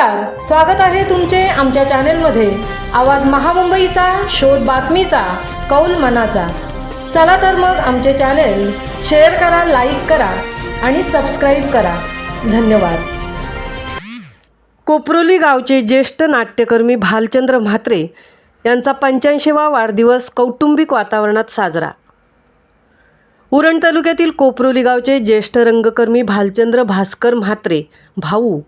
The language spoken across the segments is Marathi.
नमस्कार स्वागत आहे तुमचे आमच्या चॅनेलमध्ये. आवाज महामुंबईचा शोध बातमीचा कौल मनाचा. चला तर मग आमचे चॅनेल शेअर करा लाईक करा आणि सबस्क्राईब करा. धन्यवाद. कोपरोली गावचे ज्येष्ठ नाट्यकर्मी भालचंद्र म्हात्रे यांचा पंच्याऐंशीवा वाढदिवस कौटुंबिक वातावरणात साजरा. उरण तालुक्यातील कोपरोली गावचे ज्येष्ठ रंगकर्मी भालचंद्र भास्कर म्हात्रे भाऊ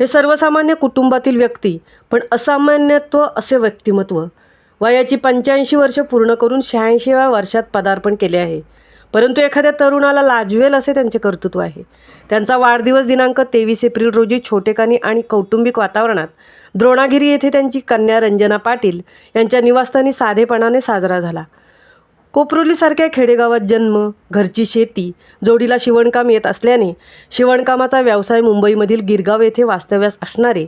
हे सर्वसामान्य कुटुंबातील व्यक्ती पण असामान्यत्व असे व्यक्तिमत्व. वयाची पंच्याऐंशी वर्ष पूर्ण करून शहाऐंशीव्या वर्षात पदार्पण केले आहे. परंतु एखाद्या तरुणाला लाजवेल असे त्यांचे कर्तृत्व आहे. त्यांचा वाढदिवस दिनांक तेवीस एप्रिल रोजी छोटेखानी आणि कौटुंबिक वातावरणात द्रोणागिरी येथे त्यांची कन्या रंजना पाटील यांच्या निवासस्थानी साधेपणाने साजरा झाला. कोपरोलीसारख्या खेडेगावात जन्म घरची शेती जोडीला शिवणकाम येत असल्याने शिवणकामाचा व्यवसाय मुंबईमधील गिरगाव येथे वास्तव्यास असणारे.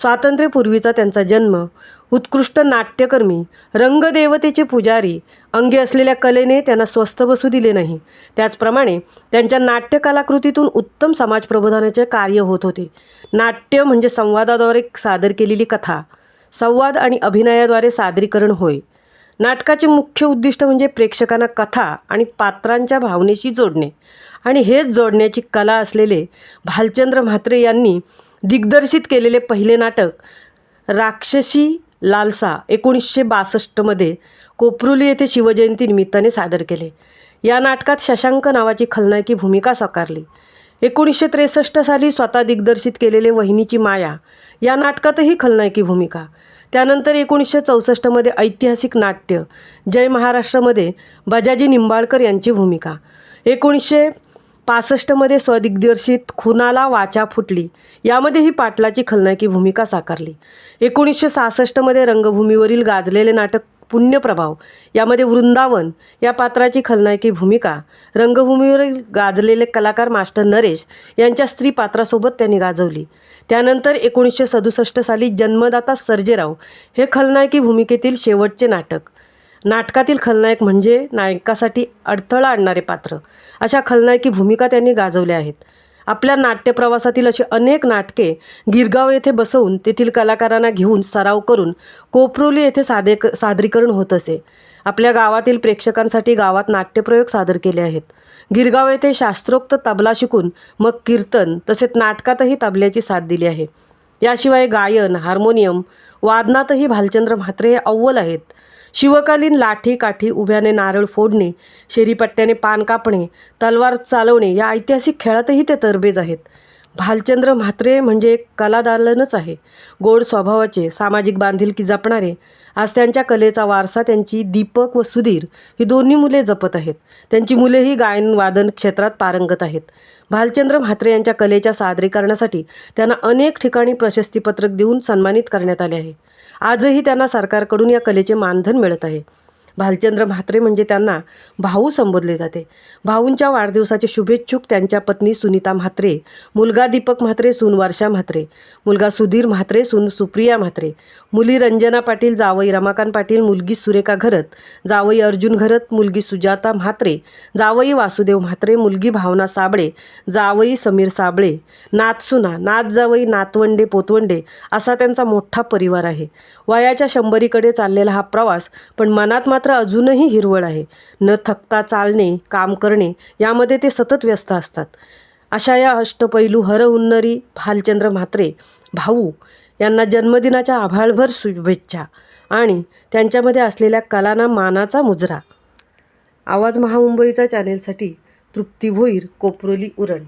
स्वातंत्र्यपूर्वीचा त्यांचा जन्म उत्कृष्ट नाट्यकर्मी रंगदेवतेचे पुजारी अंगी असलेल्या कलेने त्यांना स्वस्थ बसू दिले नाही. त्याचप्रमाणे त्यांच्या नाट्यकलाकृतीतून उत्तम समाजप्रबोधनाचे कार्य होत होते. नाट्य म्हणजे संवादाद्वारे सादर केलेली कथा संवाद आणि अभिनयाद्वारे सादरीकरण होय. नाटकाचे मुख्य उद्दिष्ट म्हणजे प्रेक्षकांना कथा आणि पात्रांच्या भावनेशी जोडणे. आणि हेच जोडण्याची कला असलेले भालचंद्र म्हात्रे यांनी दिग्दर्शित केलेले पहिले नाटक राक्षसी लालसा एकोणीसशे बासष्टमध्ये कोपरुली येथे शिवजयंती निमित्ताने सादर केले. या नाटकात शशांक नावाची खलनायकी भूमिका साकारली. एकोणीसशे त्रेसष्ट साली स्वतः दिग्दर्शित केलेले वहिनीची माया या नाटकातही खलनायकी भूमिका. त्यानंतर एकोणीसशे चौसष्टमध्ये ऐतिहासिक नाट्य जय महाराष्ट्रामध्ये बजाजी निंबाळकर यांची भूमिका. एकोणीसशे पासष्टमध्ये स्वदिग्दर्शित खुनाला वाचा फुटली यामध्येही पाटलाची खलनायकी भूमिका साकारली. एकोणीसशे सहासष्टमध्ये रंगभूमीवरील गाजलेले नाटक पुण्यप्रभाव. यामध्ये वृंदावन या पात्राची खलनायकी भूमिका रंगभूमीवरील गाजलेले कलाकार मास्टर नरेश यांच्या स्त्री पात्रासोबत त्यांनी गाजवली. त्यानंतर एकोणीसशे सदुसष्ट साली जन्मदाता सर्जेराव हे खलनायकी भूमिकेतील शेवटचे नाटक. नाटकातील खलनायक म्हणजे नायकासाठी अडथळा आणणारे पात्र. अशा खलनायकी भूमिका त्यांनी गाजवल्या आहेत. आपल्या नाट्यप्रवासातील अशी अनेक नाटके गिरगाव येथे बसवून तेथील कलाकारांना घेऊन सराव करून कोपरोली येथे सादे सादरीकरण होत असे. आपल्या गावातील प्रेक्षकांसाठी गावात नाट्यप्रयोग सादर केले आहेत. गिरगाव येथे शास्त्रोक्त तबला शिकून मग कीर्तन तसेच नाटकातही तबल्याची साथ दिली आहे. याशिवाय गायन हार्मोनियम वादनातही भालचंद्र म्हात्रे हे अव्वल आहेत. शिवकालीन लाठी काठी उभ्याने नारळ फोडणे शेरीपट्ट्याने पान कापणे तलवार चालवणे या ऐतिहासिक खेळातही ते तरबेज आहेत. भालचंद्र म्हात्रे म्हणजे एक कलादालनच आहे. गोड स्वभावाचे सामाजिक बांधिलकी जपणारे आज त्यांच्या कलेचा वारसा त्यांची दीपक व सुधीर ही दोन्ही मुले जपत आहेत. त्यांची मुलेही गायन वादन क्षेत्रात पारंगत आहेत. भालचंद्र म्हात्रे यांच्या कलेच्या सादरीकरणासाठी त्यांना अनेक ठिकाणी प्रशस्तीपत्रक देऊन सन्मानित करण्यात आले आहे. आजही त्यांना सरकारकडून या कलेचे मानधन मिळत आहे. भालचंद्र म्हात्रे म्हणजे त्यांना भाऊ संबोधले जाते. भाऊंच्या वाढदिवसाचे शुभेच्छुक त्यांच्या पत्नी सुनीता म्हात्रे मुलगा दीपक म्हात्रे सून वर्षा म्हात्रे मुलगा सुधीर म्हात्रे सून सुप्रिया म्हात्रे मुली रंजना पाटील जावई रमाकांत पाटील मुलगी सुरेखा घरत जावई अर्जुन घरत मुलगी सुजाता म्हात्रे जावई वासुदेव म्हात्रे मुलगी भावना साबळे जावई समीर साबळे नातसुना नात जावई नातवंडे पोतवंडे असा त्यांचा मोठा परिवार आहे. वयाच्या शंभरीकडे चाललेला हा प्रवास पण मनात मात्र अजूनही हिरवळ आहे. न थकता चालणे काम करणे यामध्ये ते सतत व्यस्त असतात. अशा या अष्टपैलू हरहुन्नरी भालचंद्र म्हात्रे भाऊ यांना जन्मदिनाच्या आभाळभर शुभेच्छा आणि त्यांच्यामध्ये असलेल्या कलांना मानाचा मुजरा. आवाज महामुंबईचा चॅनेलसाठी तृप्ती भोईर कोपरोली उरण.